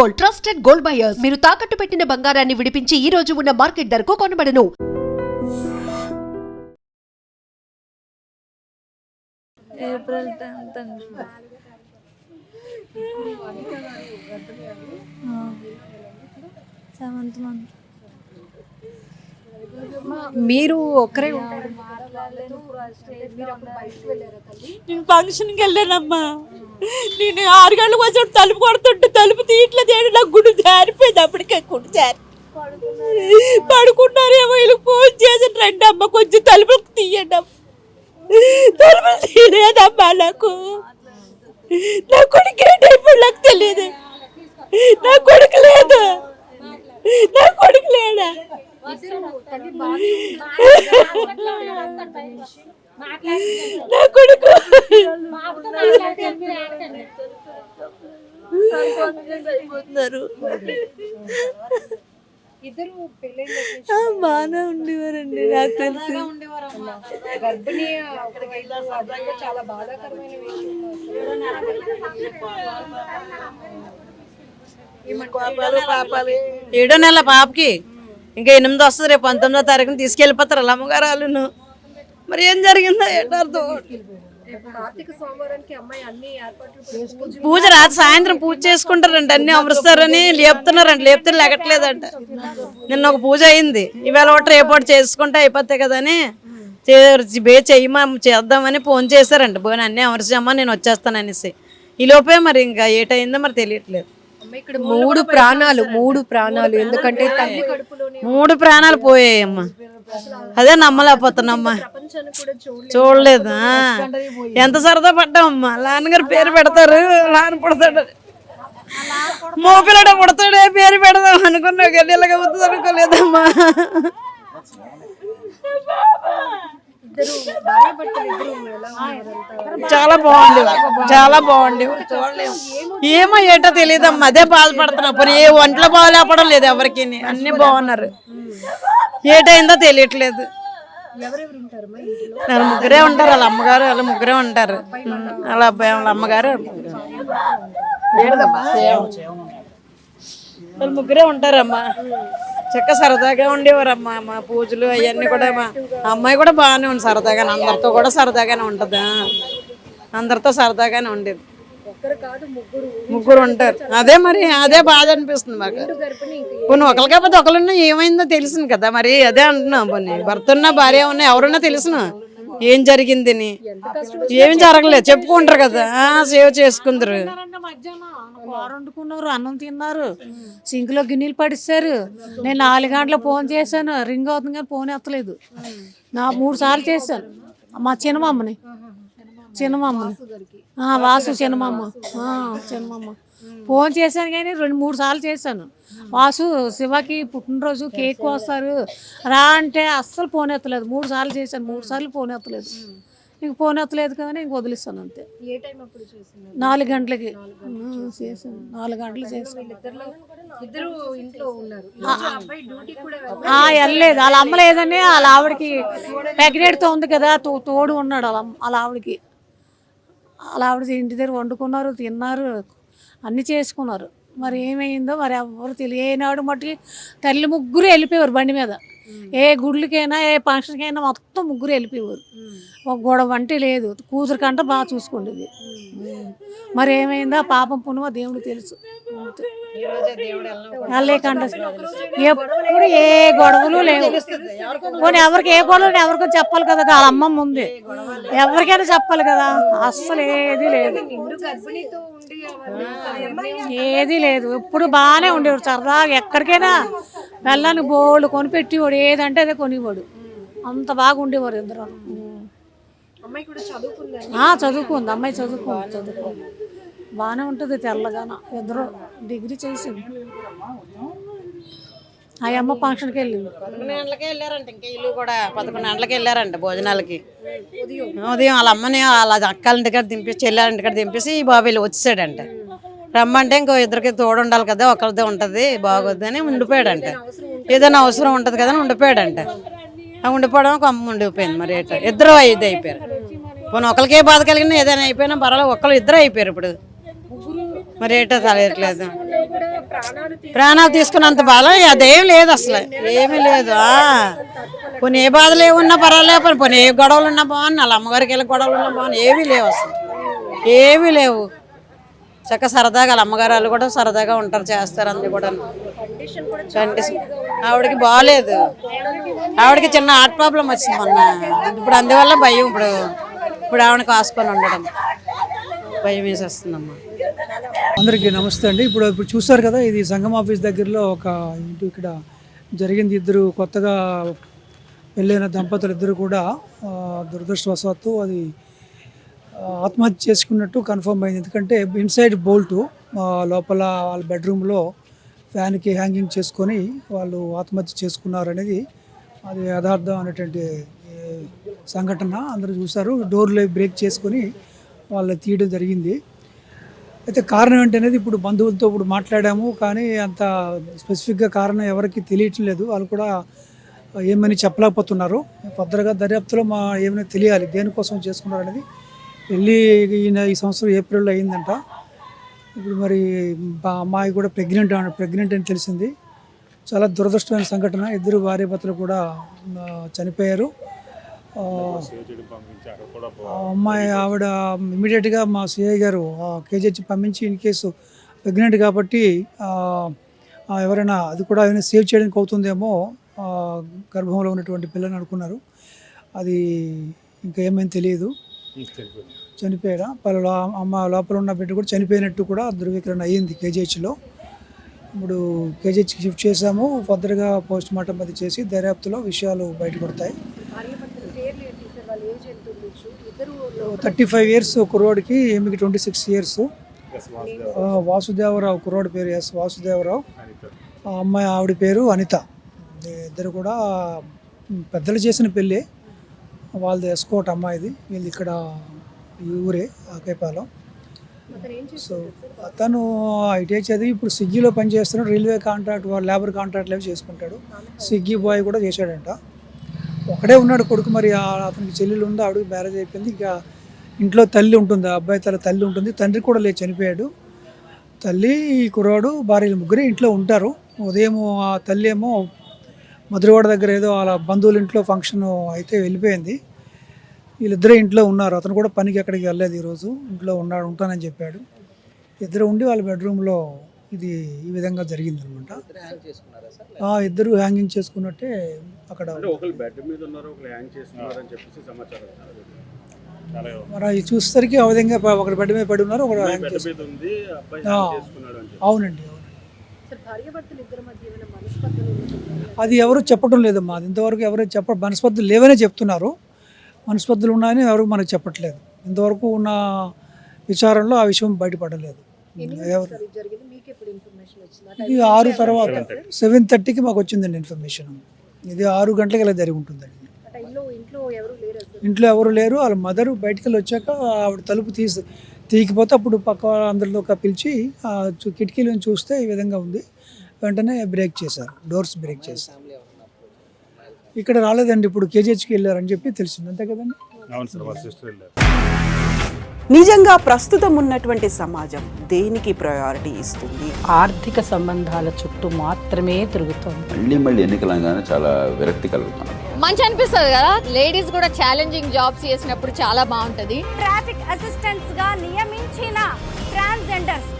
Gold trusted gold buyers. మీరు తాకట్టు పెట్టిన బంగారాన్ని విడిపించి ఈ రోజు ఉన్న మార్కెట్ ధరకు కొనబడను. April tenth seventh month. మీరు ఒక్కరే నేను ఫంక్షన్కి వెళ్ళానమ్మా. నేను ఆరు గంటలకు వచ్చి తలుపు కొడుతుంటే తలుపు తీయట్లేదు. ఏడు నాకు గుడి జారిపోయింది. అప్పటికే గుడి జారి పడుకున్నారేమో. వీళ్ళు ఫోన్ చేసి రండి అమ్మ కొంచెం తలుపు తీయండి అమ్మ. తలుపు తీయలేదమ్మా నాకు. నా కొడుకు ఏంటైపోయి నాకు తెలియదు. నా కొడుకు లేదు నా కొడుకు లేడా? నా కొడుకు ఇద్దరు బాగానే ఉండేవారండి నాకు తెలిసి గర్భిణీ ఒకవైపు అదంతా చాలా బాధాకరమైన ఏడో నెల పాపకి. ఇంకా ఎనిమిది వస్తుంది రేపు పంతొమ్మిదో తారీఖున తీసుకెళ్ళిపోతారు వాళ్ళ అమ్మగారు వాళ్ళును మరి ఏం జరిగిందో ఏంటో అర్థం అవ్వట్లేదు. కార్తీక సోమవారానికి అమ్మాయి అన్ని ఏర్పాట్లు చేసుకుని పూజ రాత్రి సాయంత్రం పూజ చేసుకుంటారంట అన్ని అమరుస్తారని లేపుతున్నారంట లేపుతే లేకట్లేదంట నిన్న ఒక పూజ అయింది. ఇవాళ ఒకటి రేపు ఒకటి చేసుకుంటే అయిపోతాయి కదా అని చే- బే చెయ్యమా చేద్దామని ఫోన్ చేశారంట. పోయిన అన్నీ అమర్చామా నేను వచ్చేస్తాను అనేసి ఈ లోపే మరి ఇంకా ఏటైందో మరి తెలియట్లేదు. ఇక్కడ మూడు ప్రాణాలు మూడు ప్రాణాలు. ఎందుకంటే తల్లి కడుపులోనే మూడు ప్రాణాలు పోయాయమ్మా. అదే నమ్మలేకపోతున్నామ్మా. చూడలేదు. ఎంత సరదా పడ్డామమ్మా నాన్నగారు పేరు పెడతారు నాన్న పుడతాడు. మోపిల్లడ పుడతాడే పేరు పెడదాం అనుకున్నా కానీ ఇలాగ అవుతుంది అనుకోలేదమ్మా. ఇద్దరు భార్య భర్తలు ఇద్దరు ఎలా ఉన్నారంతా చాలా బాగుంది. చాలా బాగుంది. ఏమో ఏటో తెలియదమ్మా అదే బాధపడుతున్నా పోనీ ఏ ఒంట్లో బాగాలేపడం లేదు ఎవరికి. అన్ని బాగున్నారు. ఏటైందో తెలియట్లేదు. వాళ్ళ ముగ్గురే ఉంటారు. వాళ్ళ అమ్మగారు వాళ్ళ ముగ్గురే ఉంటారు. వాళ్ళ అబ్బాయి వాళ్ళ అమ్మగారు వాళ్ళు ముగ్గురే ఉంటారమ్మా. చక్క సరదాగా ఉండేవారమ్మా మా పూజలు అవన్నీ కూడా మా అమ్మాయి కూడా బాగానే ఉంది సరదాగానే అందరితో కూడా సరదాగానే ఉంటుంది? అందరితో సరదాగానే ఉండేది. ముగ్గురు ఉంటారు. అదే మరి అదే బాధ అనిపిస్తుంది మాకు. పోనీ ఒకరు కాకపోతే ఒకరున్నా ఏమైందో తెలిసింది కదా మరి అదే అంటున్నాం పోనీ. భర్త ఉన్న భార్య ఉన్నా ఎవరున్నా తెలుసును ఏం జరిగిందని? ఏమి జరగలేదు చెప్పుకుంటారు కదా. సేవ సేవ్ చేసుకుందరు వండుకున్నారు అన్నం తిన్నారు. సింక్లో గిన్నెలు పడిస్తారు. నేను నాలుగు గంటల ఫోన్ చేశాను. రింగ్ అవుతుంది కానీ ఫోన్ ఎత్తలేదు. నా మూడు సార్లు చేశాను మా చిన్నమ్మని. చిన్నమ్మని. వాసు చిన్నమ్మ. చిన్నమ్మ. ఫోన్ చేశాను కానీ రెండు మూడు సార్లు చేశాను. వాసు శివకి పుట్టినరోజు కేక్ కోస్తారు. రా అంటే అస్సలు ఫోన్ ఎత్తలేదు. మూడు సార్లు చేశాను. మూడు సార్లు ఫోన్ ఎత్తలేదు. ఇంక ఫోన్ ఎత్తలేదు కానీ ఇంక వదిలిస్తాను అంతే. ఏ టైం అప్పుడు నాలుగు గంటలకి. చేశాను. నాలుగు గంటలు చేశాను. ఇద్దరు ఇద్దరు ఇంట్లో ఉన్నారు. ఈరోజు అబ్బాయి డ్యూటీ కూడా వెళ్ళాలి. ఆ, వెళ్ళలేదు. వాళ్ళ అమ్మ లేదని వాళ్ళ ఆవిడకి ప్రెగ్నెంట్తో ఉంది కదా తోడు ఉన్నాడు వాళ్ళ వాళ్ళ ఆవిడకి. వాళ్ళ ఆవిడ ఇంటి దగ్గర వండుకున్నారు తిన్నారు. అన్నీ చేసుకున్నారు. మరి ఏమైందో మరి ఎవరు తెలియనాడు మట్టుకి తల్లి ముగ్గురు వెళ్ళిపోయారు బండి మీద. ఏ గుడ్లకైనా ఏ ఫంక్షన్కైనా మొత్తం ముగ్గురు వెళ్ళిపోయేవారు. ఒక గొడవ అంటే లేదు. కూతురు కంట బాగా చూసుకుండేది. మరి ఏమైందో? పాపం పుణ్యమో దేవుడు తెలుసు ఎప్పుడు ఏ గొడవలు లేవు. పోనీ ఎవరికి ఏ గొడవలు ఎవరికో చెప్పాలి కదా. వాళ్ళ అమ్మమ్మ ఉంది. ఎవరికైనా చెప్పాలి కదా. అస్సలు ఏది లేదు. ఏది లేదు. ఎప్పుడు బాగానే ఉండేవాడు సరదాగా ఎక్కడికైనా వెళ్ళానికి బోల్డ్ కొనిపెట్టేవాడు ఏదంటే అదే కొనివాడు. అంత బాగా ఉండేవారు ఇద్దరు చదువుకుంది? అమ్మాయి చదువుకుంది చదువుకుంది. బాగానే ఉంటుంది తెల్లగాన. ఇద్దరు డిగ్రీ చేసింది ఆ అమ్మ ఫంక్షన్కి వెళ్ళింది. పదకొండు గంటలకే వెళ్ళారంట. ఇంకా ఇల్లు కూడా పదకొండు గంటలకి వెళ్ళారంట భోజనాలకి. ఉదయం. వాళ్ళ అమ్మని వాళ్ళ అక్కల ఇంటికాడ దింపేసి చెల్లెల ఇంటికాడ దింపేసి ఈ బాబు వెళ్ళి వచ్చేసాడంట. రమ్మంటే ఇంకో ఇద్దరికి తోడు ఉండాలి కదా ఒకరిదే ఉంటుంది బాగోద్దు అని ఉండిపోయాడంట. ఏదైనా అవసరం ఉంటుంది కదా అని ఉండిపోయాడంట. ఉండిపోవడం ఒక అమ్మ ఉండిపోయింది మరి ఏట. ఇద్దరు ఇది అయిపోయారు. పోనీ ఒకరికే బాధ కలిగిన ఏదైనా అయిపోయినా పర్వాలేదు ఒకళ్ళు ఇద్దరు అయిపోయారు ఇప్పుడు. మరి ఏటో తెలియట్లేదు ప్రాణాలు తీసుకున్నంత బలం అదేం లేదు అసలు ఏమీ లేదు. పోనీ ఏ బాధలు ఏమున్నా పర్వాలేదు పోనీ- పోనీ ఏ గొడవలు ఉన్నా బాగున్నా వాళ్ళ అమ్మగారికి వెళ్ళి గొడవలు ఉన్నా బాగున్నా ఏమీ లేవు అసలు. ఏమీ లేవు. చక్క సరదాగా వాళ్ళ అమ్మగారు వాళ్ళు కూడా సరదాగా ఉంటారు చేస్తారు అన్ని కూడా కండిషన్ ఆవిడకి బాగాలేదు ఆవిడకి చిన్న హార్ట్ ప్రాబ్లం వచ్చింది మొన్న. ఇప్పుడు అందువల్ల భయం ఇప్పుడు. ఇప్పుడు ఆవిడ కాసుకొని ఉండడం. భయం వేసేస్తుందమ్మా. అందరికీ నమస్తే అండి. ఇప్పుడు ఇప్పుడు చూస్తారు కదా ఇది సంగం ఆఫీస్ దగ్గరలో ఒక ఇంటి ఇక్కడ జరిగింది. ఇద్దరు కొత్తగా పెళ్ళైన దంపతులు ఇద్దరు కూడా దురదృష్టవశాత్తు అది ఆత్మహత్య చేసుకున్నట్టు కన్ఫర్మ్ అయింది. ఎందుకంటే ఇన్సైడ్ బోల్టు లోపల వాళ్ళ బెడ్రూమ్లో ఫ్యాన్కి హ్యాంగింగ్ చేసుకొని వాళ్ళు ఆత్మహత్య చేసుకున్నారు అనేది అది యథార్థం అనేటువంటి సంఘటన. అందరూ చూశారు. డోర్లు బ్రేక్ చేసుకొని వాళ్ళు తీయడం జరిగింది. అయితే కారణం ఏంటనేది ఇప్పుడు బంధువులతో ఇప్పుడు మాట్లాడాము కానీ అంత స్పెసిఫిక్గా కారణం ఎవరికి తెలియటం లేదు. వాళ్ళు కూడా ఏమని చెప్పలేకపోతున్నారు. భద్రగా దర్యాప్తులో మా ఏమైనా తెలియాలి దేనికోసం చేసుకున్నారు అనేది పెళ్ళి ఈయన ఈ సంవత్సరం ఏప్రిల్లో అయిందంట. ఇప్పుడు మరి మా అమ్మాయి కూడా ప్రెగ్నెంట్ ప్రెగ్నెంట్ అని తెలిసింది. చాలా దురదృష్టమైన సంఘటన. ఇద్దరు భార్య భర్తలు కూడా చనిపోయారు. అమ్మాయి ఆవిడ ఇమీడియట్గా మా సిఐ గారు కేజీహెచ్ పంపించి ఇన్ కేసు ప్రెగ్నెంట్ కాబట్టి ఎవరైనా అది కూడా ఏమైనా సేవ్ చేయడానికి అవుతుందేమో గర్భంలో ఉన్నటువంటి పిల్లని అనుకున్నారు. అది ఇంకా ఏమైంది తెలియదు. చనిపోయాడా? పలు అమ్మ లోపల ఉన్న బిడ్డ కూడా చనిపోయినట్టు కూడా ధృవీకరణ అయ్యింది కేజీహెచ్లో. ఇప్పుడు కేజీహెచ్కి షిఫ్ట్ చేసాము ఫర్దర్గా పోస్ట్ మార్టం అది చేసి దర్యాప్తులో విషయాలు బయటపడతాయి. థర్టీ ఫైవ్ ఇయర్స్ కుర్రోడికి ఈమెకి ట్వంటీ సిక్స్ ఇయర్స్. వాసుదేవరావు కుర్రోడి పేరు. ఎస్ వాసుదేవరావు. ఆ అమ్మాయి ఆవిడ పేరు అనిత. ఇద్దరు కూడా పెద్దలు చేసిన పెళ్ళి. వాళ్ళది ఎస్కోట్ అమ్మాయిది. వీళ్ళు ఇక్కడ ఈ ఊరే ఆకేపాలెం. సో అతను ఐటీఐ చదివి ఇప్పుడు స్విగ్గీలో పనిచేస్తున్నాడు రైల్వే కాంట్రాక్ట్ లేబర్ కాంట్రాక్ట్లు అవి చేసుకుంటాడు. స్విగ్గీ బాయ్ కూడా చేశాడంట. ఒకడే ఉన్నాడు కొడుకు మరి ఆ- అతనికి చెల్లెలు ఉంది? ఆవిడకి మ్యారేజ్ అయిపోయింది. ఇక ఇంట్లో తల్లి ఉంటుంది ఆ అబ్బాయి తల తల్లి ఉంటుంది. తండ్రి కూడా లేదు చనిపోయాడు. తల్లి ఈ కుర్రాడు భార్యలు ముగ్గురే ఇంట్లో ఉంటారు. ఉదయం ఆ తల్లి ఏమో మధురవాడ దగ్గర ఏదో వాళ్ళ బంధువుల ఇంట్లో ఫంక్షన్ అయితే వెళ్ళిపోయింది. వీళ్ళిద్దరే ఇంట్లో ఉన్నారు. అతను కూడా పనికి ఎక్కడికి వెళ్ళలేదు ఈరోజు. ఇంట్లో ఉన్నాడు ఉంటానని చెప్పాడు. ఇద్దరు ఉండి వాళ్ళ బెడ్రూమ్లో ఇది ఈ విధంగా జరిగింది అనమాట ఇద్దరు హ్యాంగింగ్ చేసుకున్నట్టే అక్కడ ఒకరు బెడ్ మీద ఉన్నారు ఒకరు హ్యాంగ్ చేస్తున్నారు అని చెప్పేసి సమాచారం చాలా మరి ఇది చూసేసరికి ఆ విధంగా ఒకటి బెడ్ మీద పడి ఉన్నారు ఒకడు హ్యాంగ్ అవునండి అవునండి. అది ఎవరు చెప్పడం లేదమ్మా. అది ఇంతవరకు ఎవరు చెప్ప మనస్పర్ధలు లేవనే చెప్తున్నారు. మనస్పర్ధలు ఉన్నాయని ఎవరు మనకు చెప్పట్లేదు. ఇంతవరకు ఉన్న విచారంలో ఆ విషయం బయటపడలేదు. ఇది ఆరు తర్వాత సెవెన్ థర్టీకి మాకు వచ్చిందండి ఇన్ఫర్మేషన్ ఇది ఆరు గంటలకు ఇలా జరిగి ఉంటుందండి ఇంట్లో ఎవరు లేరు వాళ్ళ మదర్ బయటికి వెళ్ళి వచ్చాక ఆవిడ తలుపు తీసి తీయకపోతే అప్పుడు పక్క అందరిలో పిలిచి ఆ చు- కిటికీ నుంచి చూస్తే ఈ విధంగా ఉంది. వెంటనే బ్రేక్ చేశారు. డోర్స్ బ్రేక్ చేశారు. ఇక్కడ రాలేదండి ఇప్పుడు కేజీహెచ్కి వెళ్ళారని చెప్పి తెలిసింది. అంతే కదండి? అవును సార్ వాళ్ళ సిస్టర్ వెళ్ళారు. నిజంగా ప్రస్తుతం ఉన్నటువంటి సమాజం దేనికి ప్రయారిటీ ఇస్తుంది? ఆర్థిక సంబంధాల చుట్టూ మాత్రమే తిరుగుతోంది. మళ్ళీ మళ్ళీ ఎన్నికలంగానే చాలా విరక్తి కలుగుతాను మంచి అనిపిస్తుంది కదా? లేడీస్ కూడా ఛాలెంజింగ్ జాబ్స్ చేసినప్పుడు చాలా బాగుంటది. ట్రాఫిక్ అసిస్టెంట్స్గా నియమించిన ట్రాన్స్జెండర్స్